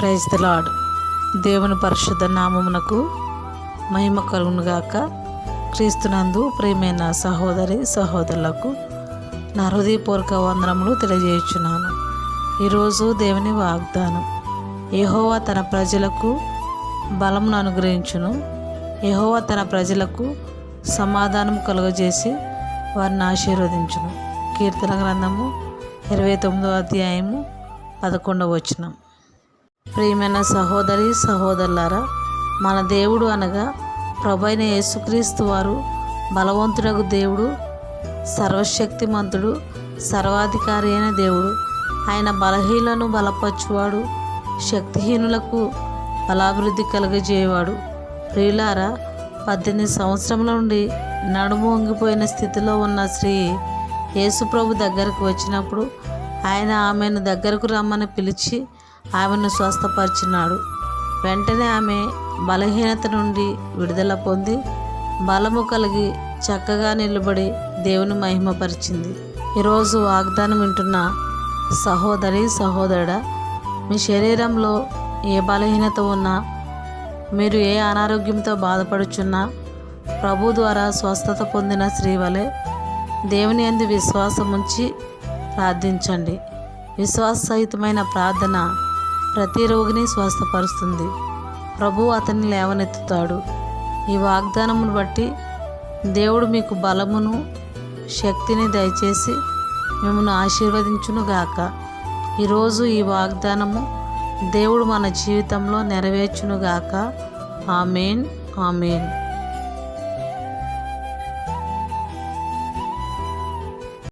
Praise the lord దేవుని పరిశుద్ధ నామమునకు మహిమ కలుగునుగాక క్రీస్తునందు ప్రేమైన సహోదరి సహోదరులకు నా హృదయపూర్వక వందనములు తెలియజేయుచున్నాను. ఈరోజు దేవుని వాగ్దానం. యహోవా తన ప్రజలకు బలమును అనుగ్రహించును. యహోవా తన ప్రజలకు సమాధానం కలుగజేసి వారిని ఆశీర్వదించును. కీర్తన గ్రంథము ఇరవై తొమ్మిదో అధ్యాయము పదకొండవ వచనం. ప్రియమైన సహోదరి సహోదరులారా మన దేవుడు అనగా ప్రభైన యేసుక్రీస్తు వారు బలవంతుడకు దేవుడు సర్వశక్తిమంతుడు సర్వాధికారి అయిన దేవుడు. ఆయన బలహీనను బలపరచువాడు శక్తిహీనులకు బలాభివృద్ధి కలుగజేయవాడు. ప్రియులారా పద్దెనిమిది సంవత్సరముల నుండి నడుము వంగిపోయిన స్థితిలో ఉన్న స్త్రీ యేసుప్రభు దగ్గరకు వచ్చినప్పుడు ఆయన ఆమెను దగ్గరకు రమ్మని పిలిచి ఆమెను స్వస్థపరిచినాడు. వెంటనే ఆమె బలహీనత నుండి విడుదల పొంది బలము కలిగి చక్కగా నిలబడి దేవుని మహిమపరిచింది. ఈరోజు వాగ్దానం వింటున్న సహోదరి సహోదరుడ మీ శరీరంలో ఏ బలహీనత ఉన్నా మీరు ఏ అనారోగ్యంతో బాధపడుచున్నా ప్రభు ద్వారా స్వస్థత పొందిన శ్రీవలే దేవుని ఎందు విశ్వాసం ఉంచి ప్రార్థించండి. విశ్వాస సహితమైన ప్రార్థన ప్రతి రోగిని స్వస్థపరుస్తుంది. ప్రభు అతన్ని లేవనెత్తుతాడు. ఈ వాగ్దానమును బట్టి దేవుడు మీకు బలమును శక్తిని దయచేసి మిమ్మల్ని ఆశీర్వదించునుగాక ఈరోజు ఈ వాగ్దానము దేవుడు మన జీవితంలో నెరవేర్చునుగాక ఆమెన్ ఆమెన్.